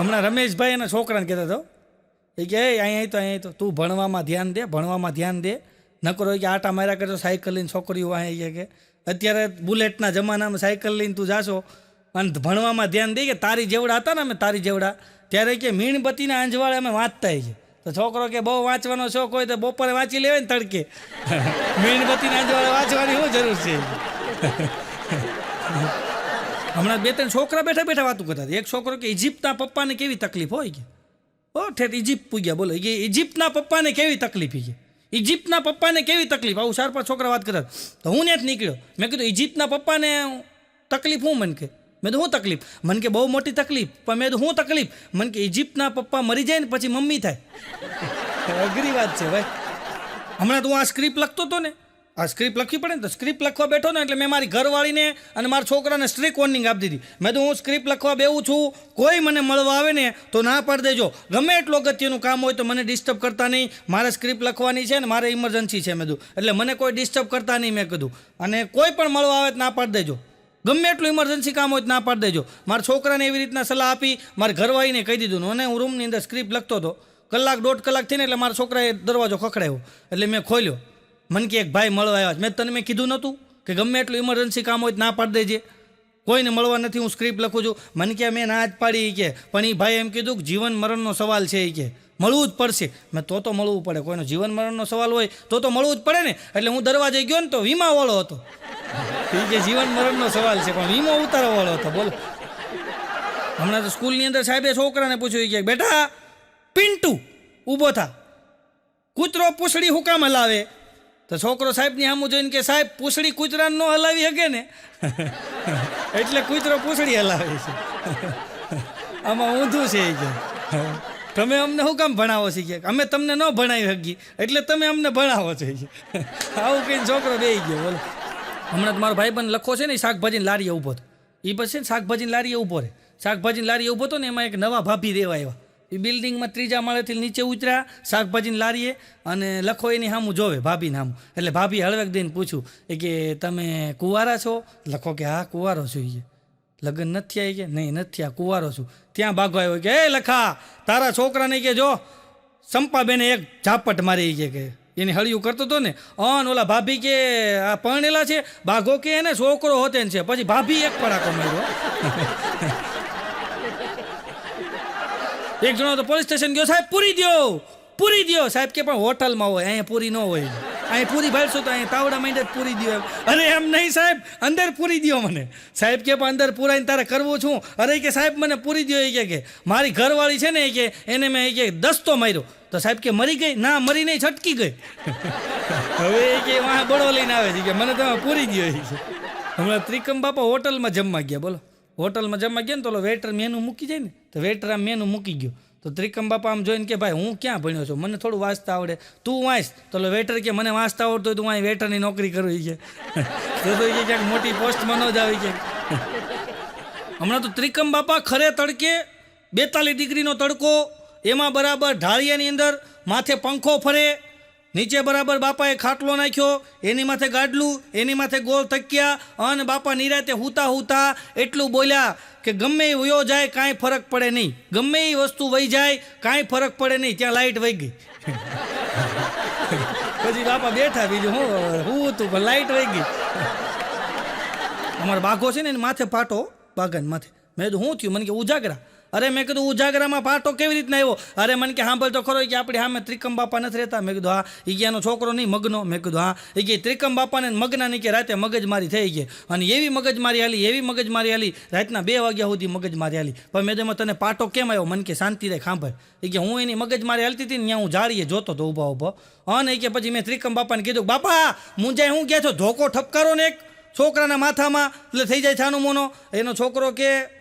હમણાં રમેશભાઈ એના છોકરાને કહેતો હતો એ કે અહીંયા તો અહીંયા તો. તું ભણવામાં ધ્યાન દે, ભણવામાં ધ્યાન દે. નકરો કે આટા માર્યા કરજો સાયકલ લઈને છોકરીઓ અહીંયા કે અત્યારે બુલેટના જમાનામાં સાયકલ લઈને તું જાશો અને ભણવામાં ધ્યાન દે કે તારી જેવડા હતા ને અમે તારી જેવડા, ત્યારે કે મીણબત્તીના આંજવાળે અમે વાંચતા છીએ તો છોકરો કે, બહુ વાંચવાનો શોખ હોય તો બપોરે વાંચી લેવાય ને તડકે. મીણબત્તીના આંજવાળે વાંચવાની શું જરૂર છે? હમણાં બે ત્રણ છોકરા બેઠા બેઠા વાતું કરતા એક છોકરો કે ઇજિપ્તના પપ્પાને કેવી તકલીફ હોય કે? ઓ ઠેઠ ઇજિપ્ત પૂગ્યા, બોલો. કે ઇજિપ્તના પપ્પાને કેવી તકલીફ? કે ઇજિપ્તના પપ્પાને કેવી તકલીફ? આવું ચાર પાંચ છોકરા વાત કરતા તો હું ત્યાં જ નીકળ્યો. મેં કીધું ઇજિપ્તના પપ્પાને તકલીફ હું? મન કે, મેં તો શું તકલીફ? મન કે, બહુ મોટી તકલીફ. પણ મેં તો હું તકલીફ? મન કે ઇજિપ્તના પપ્પા મરી જાય ને પછી મમ્મી થાય. અઘરી વાત છે, ભાઈ. હમણાં તો હું આ સ્ક્રિપ્ટ લખતો હતો ને આ સ્ક્રિપ્ટ લખવી પડે ને તો સ્ક્રિપ્ટ લખવા બેઠો ને એટલે મેં મારી ઘરવાળીને અને મારા છોકરાને સ્ટ્રીક વોર્નિંગ આપી દીધી. મેં તો હું સ્ક્રિપ્ટ લખવા બેવું છું, કોઈ મને મળવા આવે ને તો ના પાડી દેજો. ગમે એટલું અગત્યનું કામ હોય તો મને ડિસ્ટર્બ કરતા નહીં. મારે સ્ક્રિપ્ટ લખવાની છે ને મારે ઇમરજન્સી છે મેં કીધું. એટલે મને કોઈ ડિસ્ટર્બ કરતા નહીં મેં કીધું. અને કોઈ પણ મળવા આવે તો ના પાડી દેજો. ગમે એટલું ઇમરજન્સી કામ હોય તો ના પાડી દેજો. મારા છોકરાને એવી રીતના સલાહ આપી, મારી ઘરવાળીને કહી દીધું. અને હું રૂમની અંદર સ્ક્રિપ્ટ લખતો હતો. કલાક દોઢ કલાક થઈને એટલે મારા છોકરાએ દરવાજો ખખડાયો. એટલે મેં ખોલ્યો. મન કે એક ભાઈ મળવા આવ્યા. મેં તને મેં કીધું નહોતું કે ગમે એટલું ઇમરજન્સી કામ હોય ના પાડી દેજે. કોઈને મળવા નથી, હું સ્ક્રિપ્ટ લખું છું. મને કે મેં ના જ પાડી કે. પણ એ ભાઈ એમ કીધું કે જીવન મરણનો સવાલ છે એ કે. મળવું જ પડશે. મેં તો તો મળવું પડે. કોઈનો જીવન મરણનો સવાલ હોય તો તો મળવું જ પડે ને. એટલે હું દરવાજે ગયો ને તો વીમાવાળો હતો. એ કે જીવન મરણનો સવાલ છે, પણ વીમો ઉતારવાવાળો હતો. બોલો. હમણાં તો સ્કૂલની અંદર સાહેબે છોકરાને પૂછ્યું કે, બેટા, પિન્ટુ ઊભો થા. કૂતરો પૂછડી હુકામ હલાવે તો છોકરો સાહેબની સામું જોઈને કે સાહેબ, પૂછડી કૂતરાને ન હલાવી શકે ને? એટલે કૂતરો પૂછડી હલાવે છે. આમાં ઊંધું છે એ કે. તમે અમને શું કામ ભણાવો છે કે? અમે તમને ન ભણાવી શકીએ એટલે તમે અમને ભણાવો છો આવું કહીને છોકરો બે ગયો, બોલો. હમણાં તો મારો ભાઈબંધ લખો છે ને શાકભાજીની લારીએ ઊભો હતો એ પછી શાકભાજીની લારીએ ઊભો રહે. શાકભાજીની લારીએ ઊભો હતો ને, એમાં એક નવા ભાભી દેવા આવ્યા. એ બિલ્ડિંગમાં ત્રીજા માળેથી નીચે ઉતર્યા, શાકભાજીની લારીએ અને લખો એની સામું જોવે, ભાભીને સામું એટલે ભાભી હળવેક દઈને પૂછ્યું, એ કે તમે કુંવારા છો? લખો કે, હા, કુંવારો છું. એ લગ્ન નથી આવી કે, નહીં, નથી આ કુંવારો છું. ત્યાં ભાગો આવ્યો કે, એ લખા, તારા છોકરાને કે, જો, સંપાબેને એક ઝાપટ મારી. કે કે, એની હળિયું કરતો હતો ને, અન ઓલા ભાભી કે આ પરણેલા છે, બાઘો કે એને, છોકરો હોતે છે. પછી ભાભી એક પડાકો માર્યો. એક જણો તો પોલીસ સ્ટેશન ગયો, સાહેબ, પૂરી દો પૂરી દો સાહેબ કે, પણ હોટલમાં હોય, અહીંયા પૂરી ન હોય. અહીં પૂરી ભાડશો તો અહીંયા તાવડા માંડે પૂરી દો એમ. અરે, એમ નહીં, સાહેબ, અંદર પૂરી દ્યો મને. સાહેબ કે, પણ અંદર પૂરાઈને તારે કરવું છું. અરે કે, સાહેબ, મને પૂરી દ્યો. એ કે કે, મારી ઘરવાળી છે ને, એ કે, એને મેં એ કે દસ્તો માર્યો. તો સાહેબ કે, મરી ગઈ? ના, મરી નહીં, છટકી ગઈ. હવે એ કે, વાહ, બળો લઈને આવે છે. કે, મને તમે પૂરી દ્યો. એ છે હમણાં ત્રિકમ બાપા હોટલમાં જમવા ગયા, બોલો. હોટલમાં જમવા ગયા ને તો વેટર મેનુ મૂકી જાય ને, તો વેટર આમ મેનુ મૂકી ગયો. તો ત્રિકમ બાપા આમ જોઈને કે, ભાઈ, હું ક્યાં ભણ્યો છું? મને થોડું વાંચતા આવડે. તું વાંચ. તો વેટર કે, મને વાંચતા આવડતું હોય તો હું અહીં વેટરની નોકરી કરવી છે તો તો કે ક્યાંક મોટી પોસ્ટમાં ન જ આવી કે હમણાં તો ત્રિકમ બાપા ખરે તડકે બેતાલીસ ડિગ્રીનો તડકો, એમાં બરાબર ઢાળિયાની અંદર માથે પંખો ફરે નીચે બરાબર બાપાએ ખાટલો નાખ્યો, એની માથે ગાડલું, એની માથે ગોળ થક્યા અને બાપા નિરાતે હુતા હુતા એટલું બોલ્યા કે ગમે એ વયો જાય, કાંઈ ફરક પડે નહીં. ગમે એ વસ્તુ વહી જાય, કાંઈ ફરક પડે નહીં. ત્યાં લાઇટ વહી ગઈ. પછી બાપા બેઠા, બીજું હું હું તું પણ લાઇટ વહી ગઈ. અમારો બાઘો છે ને, એને માથે પાટો બાગાન માથે. મેં તો હું થયું? મને કે, ઉજાગરા. અરે મેં કીધું ઉજાગરામાં પાટો કેવી રીતના આવ્યો? અરે મને કે સાંભળ તો ખરો કે આપણે સામે ત્રિકમ બાપા નથી રહેતા. મેં કીધું, હા એ એનો છોકરો નહીં, મગનો. મેં કીધું, હા. એ કે, ત્રિકમ બાપાને ને મગના નહીં કે રાતે મગજમારી થઈ ગઈ. અને એવી મગજમારી હાલી, એવી મગજમારી હાલી, રાતના બે વાગ્યા સુધી મગજમારી હાલી. પણ મેં તેમાં તને પાટો કેમ આવ્યો? મને કે, શાંતિ રહે સાંભળ. એ કે, હું એની મગજમારી હાલતી હતી ને ત્યાં હું જાળીએ જોતો હતો ઊભા ઊભો. અને કે, પછી મેં ત્રિકમ બાપાને કીધું, બાપા મુંજાય હું ગયા છો? ધોકો ઠપકારો ને એક? છોકરાના માથામાં? એટલે થઈ જાય છાનું મોનો? એનો છોકરો કે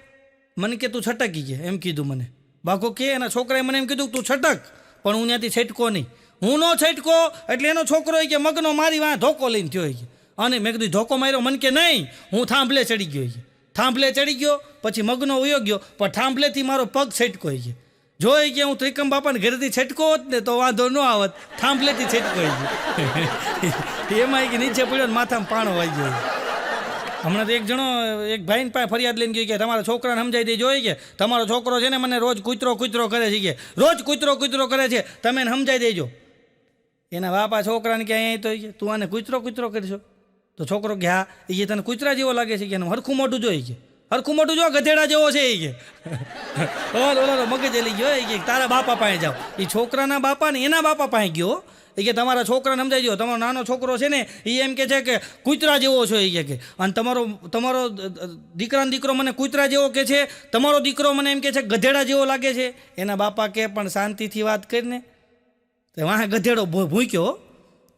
મને કે તું છટકી ગયા એમ કીધું મને. બાકો કે, એના છોકરાએ મને એમ કીધું તું છટક, પણ હું ત્યાંથી છટકો નહીં. હું નો છટકો, એટલે એનો છોકરો કે મગનો મારી વાં ધોકો લઈને થયો ગયો અને મેં કીધું, ધોકો માર્યો? મને કે નહીં, હું થાંભલે ચડી ગયો છે થાંભલે ચડી ગયો, પછી મગનો ઉયો ગયો, પણ થાંભલેથી મારો પગ છટકો ગયો જોઈ કે હું ત્રિકમ બાપાને ઘરેથી છટકો હોત ને, તો વાંધો ન આવત, થાંભલેથી છટકો કે. એમાં કે નીચે પડ્યો ને માથામાં પાણો વાઈ ગયો હમણાં તો એક જણો, એક ભાઈને પાસે ફરિયાદ લઈને ગયો કે તમારા છોકરાને સમજાઈ દેજો કે તમારો છોકરો છે ને મને રોજ કૂતરો કૂતરો કરે છે કે, રોજ કૂતરો કૂતરો કરે છે, તમે એને સમજાઈ દેજો. એના બાપા છોકરાને કે અહીંયા તો કે તું આને કૂતરો કૂતરો કરશો. તો છોકરો કે હા. એ તને કૂતરા જેવો લાગે છે કે, એનું હરખું મોઢું જોઈ કે. હરખું મોઢું જો, ગધેડા જેવો છે એ કે. ઓલો ઓલો મગજ એલી ગયો કે, તારા બાપા પાસે જાઓ. એ છોકરાના બાપા ને એના બાપા પાસે ગયો એ કે તમારા છોકરાને સમજાઈ દો તમારો નાનો છોકરો છે ને એ એમ કે છે કે કૂતરા જેવો છો એ કે અને તમારો તમારો દીકરાનો દીકરો મને કૂતરા જેવો કે છે, તમારો દીકરો મને એમ કે છે ગધેડા જેવો લાગે છે. એના બાપા કે પણ શાંતિથી વાત કરીને. તો વાહ, ગધેડો ભૂક્યો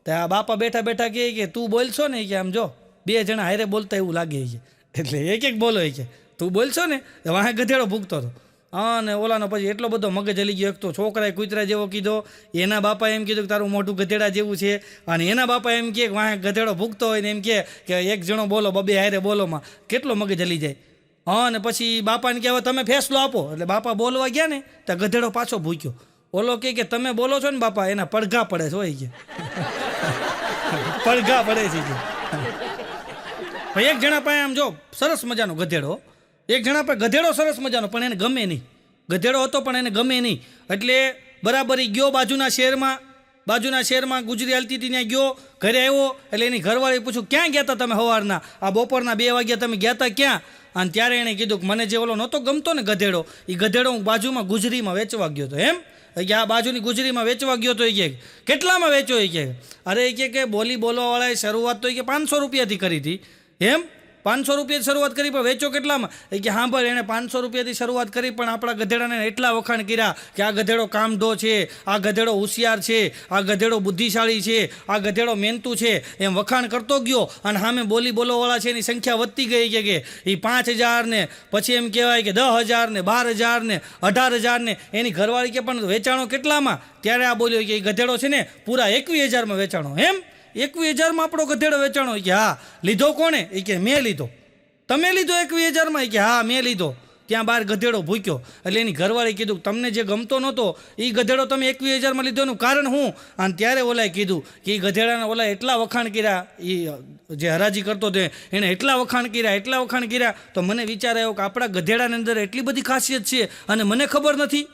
તો આ બાપા બેઠા બેઠા કહે કે, તું બોલશો ને? કે, આમ જો, બે જણા હારે બોલતા એવું લાગે છે. એટલે એક એક બોલો કે તું બોલશો ને? વાહ, ગધેડો ભૂગતો હતો. અને ઓલાનો પછી એટલો બધો મગજ હલી ગયો, એક તો છોકરાએ કૂતરા જેવો કીધો, એના બાપા એમ કીધું કે તારું મોટું ગધેડા જેવું છે, અને એના બાપા એમ કહે કે વાંહે ગધેડો ભૂગતો હોય ને એમ કે એક જણો બોલો, બબે હારે બોલોમાં, કેટલો મગજ હલી જાય. હા, ને પછી બાપાને કહેવાય હવે તમે ફેસલો આપો, એટલે બાપા બોલવા ગયા ને, તો ગધેડો પાછો ભૂક્યો ઓલો કહે કે તમે બોલો છો ને બાપા, એના પડઘા પડે છે, હોય કે. પડઘા પડે છે કે. એક જણા પાસે આમ જો સરસ મજાનો ગધેડો એક જણા પર ગધેડો સરસ મજાનો, પણ એને ગમે નહીં. ગધેડો હતો પણ એને ગમે નહીં. એટલે બરાબર એ ગયો બાજુના શહેરમાં બાજુના શહેરમાં ગુજરી હાલતી હતી, ત્યાં ગયો, ઘરે આવ્યો, એટલે એની ઘરવાળી પૂછ્યું, ક્યાં ગયા હતા તમે સવારના? આ બપોરના બે વાગ્યા તમે ગયા હતા ક્યાં? અને ત્યારે એણે કીધું કે, મને જે ઓલો નહોતો ગમતો ને ગધેડો એ ગધેડો હું બાજુમાં ગુજરીમાં વેચવા ગયો હતો. એમ? કે આ બાજુની ગુજરીમાં વેચવા ગયો તો એ કે, કેટલામાં વેચો એ કે, અરે એ કે બોલી બોલવાવાળાએ શરૂઆત તો એ કે પાંચસો રૂપિયાથી કરી હતી. એમ? પાંચસો રૂપિયાથી શરૂઆત કરી, પણ વેચો કેટલામાં? એ કે હા ભાઈ, એણે પાંચસો રૂપિયાથી શરૂઆત કરી, પણ આપણા ગધેડાને એટલા વખાણ કર્યા કે આ ગધેડો કામઢો છે, આ ગધેડો હોશિયાર છે, આ ગધેડો બુદ્ધિશાળી છે, આ ગધેડો મહેનતુ છે, એમ વખાણ કરતો ગયો અને સામે બોલી બોલોવાળા છે, એની સંખ્યા વધતી ગઈ કે કે એ પાંચ હજારને, પછી એમ કહેવાય કે દસ હજારને, બાર હજારને, અઢાર હજારને, એની ઘરવાળી કે પણ વેચાણો કેટલામાં? ત્યારે આ બોલ્યો કે એ ગધેડો છે ને, પૂરા એકવીસ હજારમાં વેચાણો, એમ? એકવીસ હજારમાં આપણો ગધેડો વેચાણો કે, હા, લીધો કોણે? એ કે, મેં લીધો. તમે લીધો એકવીસ હજારમાં? એ કે, હા, મેં લીધો. ત્યાં બહાર ગધેડો ભૂક્યો. એટલે એની ઘરવાળી કીધું તમને જે ગમતો નહોતો એ ગધેડો તમે એકવીસ હજારમાં લીધો. એનું કારણ હું? અને ત્યારે ઓલાએ કીધું કે એ ગધેડાના ઓલા એટલા વખાણ કર્યા એ જે હરાજી કરતો તે એણે એટલા વખાણ કર્યા, એટલા વખાણ કર્યા. તો મને વિચાર આવ્યો કે, આપણા ગધેડાની અંદર એટલી બધી ખાસિયત છે અને મને ખબર નથી.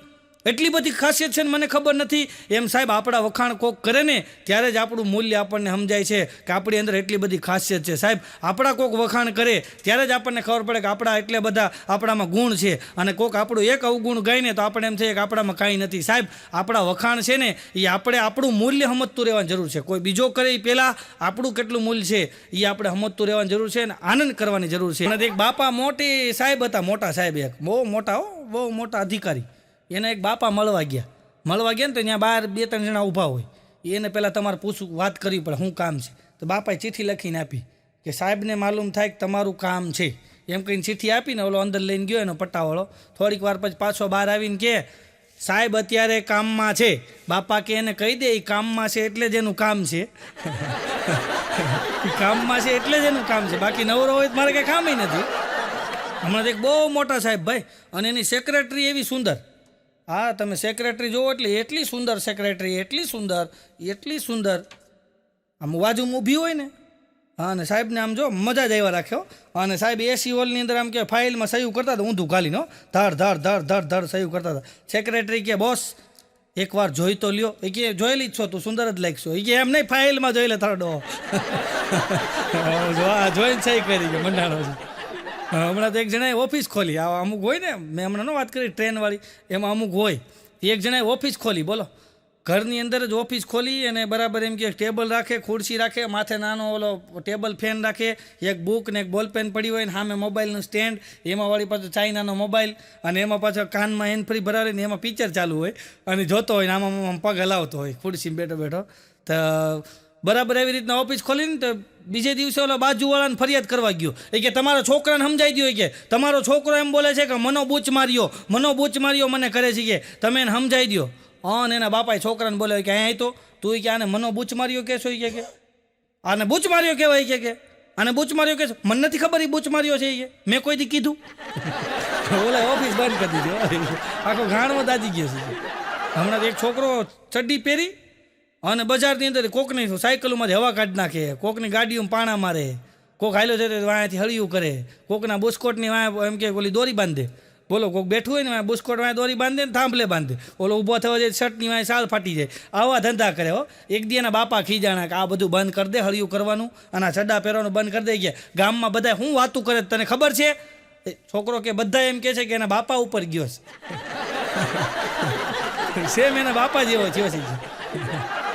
એટલી બધી ખાસિયત છે ને મને ખબર નથી. એમ સાહેબ, આપણા વખાણ કોક કરે ને, ત્યારે જ આપણું મૂલ્ય આપણને સમજાય છે કે આપણી અંદર એટલી બધી ખાસિયત છે. સાહેબ, આપણા કોક વખાણ કરે, ત્યારે જ આપણને ખબર પડે કે આપણા એટલે બધા આપણામાં ગુણ છે. અને કોક આપણું એક અવગુણ ગાઈને તો આપણે એમ થઈએ કે આપણામાં કાંઈ નથી. સાહેબ, આપણા વખાણ છે ને એ આપણે આપણું મૂલ્ય સમજતું રહેવાની જરૂર છે. કોઈ બીજો કરે એ પહેલાં આપણું કેટલું મૂલ્ય છે એ આપણે સમજતું રહેવાની જરૂર છે અને આનંદ કરવાની જરૂર છે. અને એક બાપા મોટી સાહેબ હતા, મોટા સાહેબ એક. બહુ મોટા હો, બહુ મોટા અધિકારી. એને એક બાપા મળવા ગયા. મળવા ગયા ને તો ત્યાં બહાર બે, ત્રણ જણા ઊભા હોય. એને પહેલાં તમારે પૂછવું, વાત કરવી પડે શું કામ છે? તો બાપાએ ચિઠ્ઠી લખીને આપી કે સાહેબને માલુમ થાય કે તમારું કામ છે. એમ કહીને ચિઠ્ઠી આપીને ઓલો અંદર લઈને ગયો એનો પટ્ટાવાળો. થોડીક વાર પછી પાછો બહાર આવીને કે, સાહેબ, અત્યારે કામમાં છે. બાપા કે, એને કહી દે એ કામમાં છે એટલે જ એનું કામ છે. કામમાં છે એટલે જ એનું કામ છે. બાકી નવરો હોય મારે કંઈ કામ નથી. હમણાં એક બહુ મોટા સાહેબ, ભાઈ, અને એની સેક્રેટરી એવી સુંદર. હા, તમે સેક્રેટરી જોવો એટલે એટલી સુંદર સેક્રેટરી એટલી સુંદર એટલી સુંદર. આમ બાજુમાં ઊભી હોય ને? હા, અને સાહેબને આમ જો મજા જ આવ્યા રાખ્યો અને સાહેબ એસી હોલની અંદર આમ કે ફાઇલમાં સહયું કરતા હતા, ઊંધું ઘાલીનો ધર ધર ધર ધર ધર સહયું કરતા હતા. સેક્રેટરી કે, બોસ, એકવાર જોઈ તો લ્યો. એ કે, જોયેલી જ છો તું, સુંદર જ લાગશો. એ કે, એમ નહીં ફાઇલમાં જોઈ લે તારો ડો. જોઈને સહી કરી ગયો, મંડાણો છે. હમણાં તો એક જણાએ ઓફિસ ખોલી. આ અમુક હોય ને, મેં હમણાં ન વાત કરી, ટ્રેનવાળી, એમાં અમુક હોય. એક જણાએ ઓફિસ ખોલી, બોલો. ઘરની અંદર જ ઓફિસ ખોલી અને બરાબર એમ કે ટેબલ રાખે, ખુરશી રાખે, માથે નાનો ઓલો ટેબલ ફેન રાખે, એક બુક ને એક બોલ પેન પડી હોય ને સામે મોબાઈલનું સ્ટેન્ડ, એમાં વાળી પાછો ચાઇનાનો મોબાઈલ અને એમાં પાછો કાનમાં હેન્ડ ફ્રી ભરાવીને એમાં પિક્ચર ચાલુ હોય અને જોતો હોય ને આમાં પગ હલાવતો હોય, ખુરશીમાં બેઠો બેઠો. તો બરાબર એવી રીતના ઓફિસ ખોલીને તો બીજે દિવસે ઓલા બાજુવાળાને ફરિયાદ કરવા ગયો. એ કે તમારા છોકરાને સમજાઈ દો કે, તમારો છોકરો એમ બોલે છે કે મનો બૂચ માર્યો, મનો બૂચ માર્યો મને કરે છે કે, તમે એને સમજાઈ દો અને એના બાપાએ છોકરાને બોલે કે અહીંયા તો, તું કે, આને મનો બૂચ માર્યો કહેશો? ઈ કે કે, આને બૂચ માર્યો કહેવાય? કે કે, આને બૂચ માર્યો કે મને નથી ખબર એ બૂચ માર્યો છે કે. મેં કોઈ દી કીધું. ઓલા ઓફિસ બંધ કરી દીધી. આખો ગાણ દાજી ગયો છે. હમણાં એક છોકરો ચડ્ડી પહેરી અને બજારની અંદર કોકની સાયકલોમાંથી હવા કાઢી નાખે. કોકની ગાડીઓમાં પાણા મારે. કોક હાલ્યો છે તો વાંથી હળિયું કરે. કોકના બુસ્કોટની વાંહે એમ કે ઓલી દોરી બાંધે. બોલો કોક બેઠું હોય ને વાંહે બુસ્કોટ વાંહે દોરી બાંધે ને થાંભલે બાંધે. ઓલો ઊભો થવા જાય શર્ટની વાંહે સાલ ફાટી જાય. આવા ધંધા કરે હો. એક દી એના બાપા ખીજાણા કે આ બધું બંધ કરી દે હળિયું કરવાનું અને આ ચડ્ડા પહેરવાનું બંધ કરી દે કે ગામમાં બધા શું વાતું કરે તને ખબર છે? છોકરો કે બધા એમ કે છે કે એના બાપા ઉપર ગયો છે. સેમ એના બાપા જેવો થયો છે.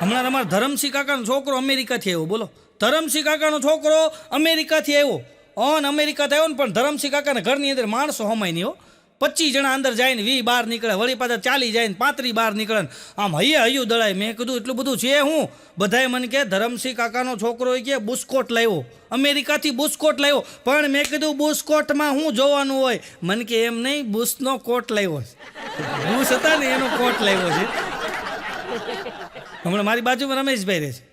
હમણાં તમારા ધરમસિંહ કાકાનો છોકરો અમેરિકાથી આવ્યો, બોલો. ધરમસિંહ કાકાનો છોકરો અમેરિકાથી આવ્યો. ઓન અમેરિકાથી આવ્યો ને, પણ ધરમસિંહ કાકાના ઘરની અંદર માણસો હમાય નહીં હો. પચીસ જણા અંદર જાય ને વી બહાર નીકળે, વળી પાછા ચાલી જાય ને પાંત્રી બહાર નીકળે ને. આમ હૈયે હૈયું દળાય. મેં કીધું, એટલું બધું છે હું? બધાએ મને કે ધરમસિંહ કાકાનો છોકરો કે બુસ્કોટ લાવ્યો. અમેરિકાથી બુસ્કોટ લાવ્યો. પણ મેં કીધું, બુસ્કોટમાં હું જોવાનું હોય? મને કે, એમ નહીં, બુસનો કોટ લાવ્યો બુસ હતા ને, એનો કોટ લાવ્યો છે. હમણાં મારી બાજુમાં રમેશભાઈ રહે છે.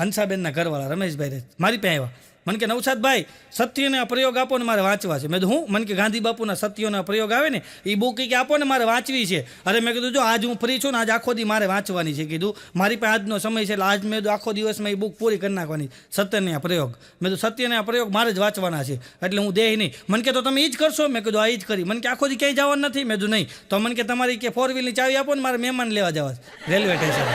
હંસાબેનના ઘરવાળા રમેશભાઈ રહે છે. મારી પાસે આવ્યા. મને કે, નવસાદભાઈ સત્યના પ્રયોગ આપો ને મારે વાંચવા છે. મેં કીધું, હું? મને કે, ગાંધી બાપુના સત્યોના પ્રયોગ આવે ને એ બુક કે આપો ને મારે વાંચવી છે. અરે મેં કીધું, જો આજ હું ફ્રી છું ને, આજ આખો દી મારે વાંચવાની છે. કીધું, મારી પાસે આજનો સમય છે, એટલે આજ મેં આખો દિવસમાં એ બુક પૂરી કરી નાખવાની. સત્યના પ્રયોગ. મેં તો સત્યના પ્રયોગ મારે જ વાંચવાના છે, એટલે હું દેહ નહીં. મને કે, તો તમે એ જ કરશો? મેં કીધું આ એ જ કરી. મને કે, આખો દી ક્યાંય જવાનું નથી? મેં કીધું, નહીં. તો મને કે, તમારી કે ફોર વ્હીલની ચાવી આપો ને, મારે મહેમાન લેવા જવા રેલવે સ્ટેશન.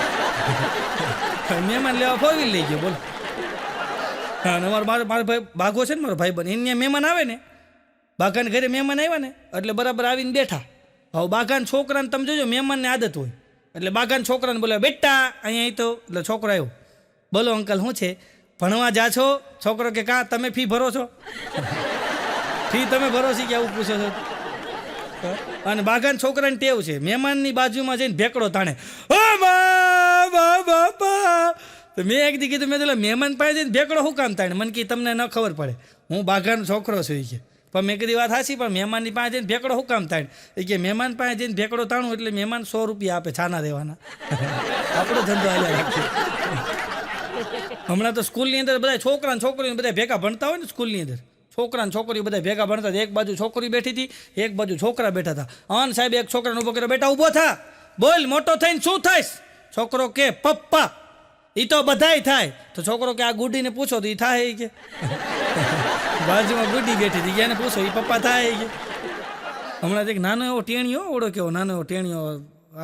મહેમાન લેવા ફોર વ્હીલ લઈ ગયો, બોલો. હા, અને મારો મારો મારો ભાઈ બાઘો છે ને મારો ભાઈ બન એને મહેમાન આવે ને, બાઘાને ઘરે મહેમાન આવ્યા ને, એટલે બરાબર આવીને બેઠા. હવે બાઘાના છોકરાને તમે જોજો, મહેમાનની આદત હોય. એટલે બાઘાના છોકરાને બોલે બેટા, અહીંયા તો. એટલે છોકરો આવ્યો, બોલો અંકલ, શું છે? ભણવા જા છો? છોકરો કે, કાં તમે ફી ભરો છો? ફી તમે ભરો છો? કે આવું પૂછો છો? અને બાઘાન છોકરાને ટેવ છે, મહેમાનની બાજુમાં જઈને ભેકડો તાણે, ઓ બાપા તો મેં એક દી કીધું, મેં તો મહેમાન પાસે જઈને ભેકડો શું કામ થાય? મને કે તમને ન ખબર પડે. હું બાઘાનો છોકરો છું એ કે પણ મેં કીધી વાત હાસી પણ મહેમાનની પાસે જઈને ભેકડો શું કામ થાય? એ કે, મહેમાન પાસે જઈને ભેકડો તાણું એટલે મહેમાન સો રૂપિયા આપે છાના દેવાના આપણો ધંધો હાલ્યા રાખીએ હમણાં તો સ્કૂલની અંદર બધા છોકરા છોકરીઓ બધા ભેગા ભણતા હોય ને સ્કૂલની અંદર. છોકરા છોકરીઓ બધા ભેગા ભણતા હતા. એક બાજુ છોકરી બેઠી હતી, એક બાજુ છોકરા બેઠા હતા. અન સાહેબ એક છોકરાને ઊભો કર્યો, બેટા ઊભો થા. બોલ, મોટો થઈને શું થઈશ? છોકરો કે, પપ્પા. એ તો બધાય થાય. તો છોકરો કે આ ગુડીને પૂછો તો એ થાય કે. બાજુમાં ગુડી બેઠી હતી, એને પૂછો એ પપ્પા થાય કે. હમણાં એક નાનો એવો ટેણીયો, ઓળો કેવો નાનો એવો ટેણીયો,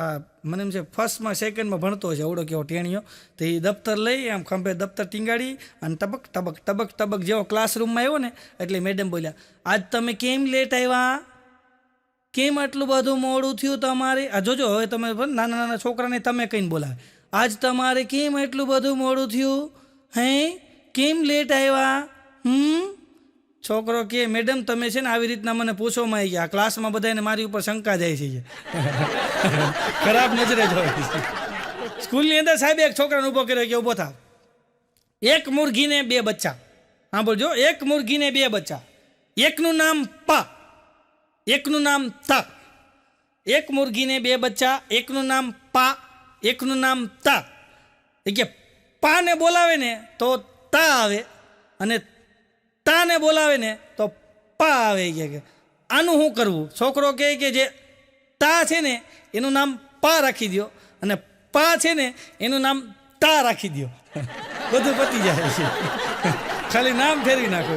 આ મને એમ છે ફર્સ્ટમાં સેકન્ડમાં ભણતો છે, ઓળો કેવો ટેણીયો. તો એ દફતર લઈ, આમ ખંભે દફતર ટીંગાડી અને ટબક ટબક ટબક ટબક જેવો ક્લાસરૂમમાં આવ્યો ને, એટલે મેડમ બોલ્યા, આજ તમે કેમ લેટ આવ્યા? કેમ આટલું બધું મોડું થયું તમારે? આ જોજો, હવે તમે નાના નાના છોકરાને તમે કંઈ બોલાવે. આજ તમારે કેમ એટલું બધું મોડું થયું? હે? કેમ લેટ આવ્યા? હમ? છોકરો કે, મેડમ, તમે છે ને આવી રીતના મને પૂછવામાં આવી ગયા ક્લાસમાં બધાને મારી ઉપર શંકા જાય છે. ખરાબ નજરે જોઈ સ્કૂલની અંદર સાહેબ એક છોકરાને ઊભો કર્યો કે ઊભો થાવ. એક મુરઘીને બે બચ્ચા. હા બોલજો એક મુરઘીને બે બચ્ચા. એકનું નામ પા. એકનું નામ તા. એક મુરઘીને બે બચ્ચા. એકનું નામ પા. એકનું નામ તા. એ કે પાને બોલાવે ને તો તા આવે અને તાને બોલાવે ને તો પા આવે કે આનું શું કરવું? છોકરો કહે કે જે તા છે ને, એનું નામ પા રાખી દો અને પા છે ને, એનું નામ તા રાખી દો બધું પતી જાય છે. ખાલી નામ ફેરવી નાખો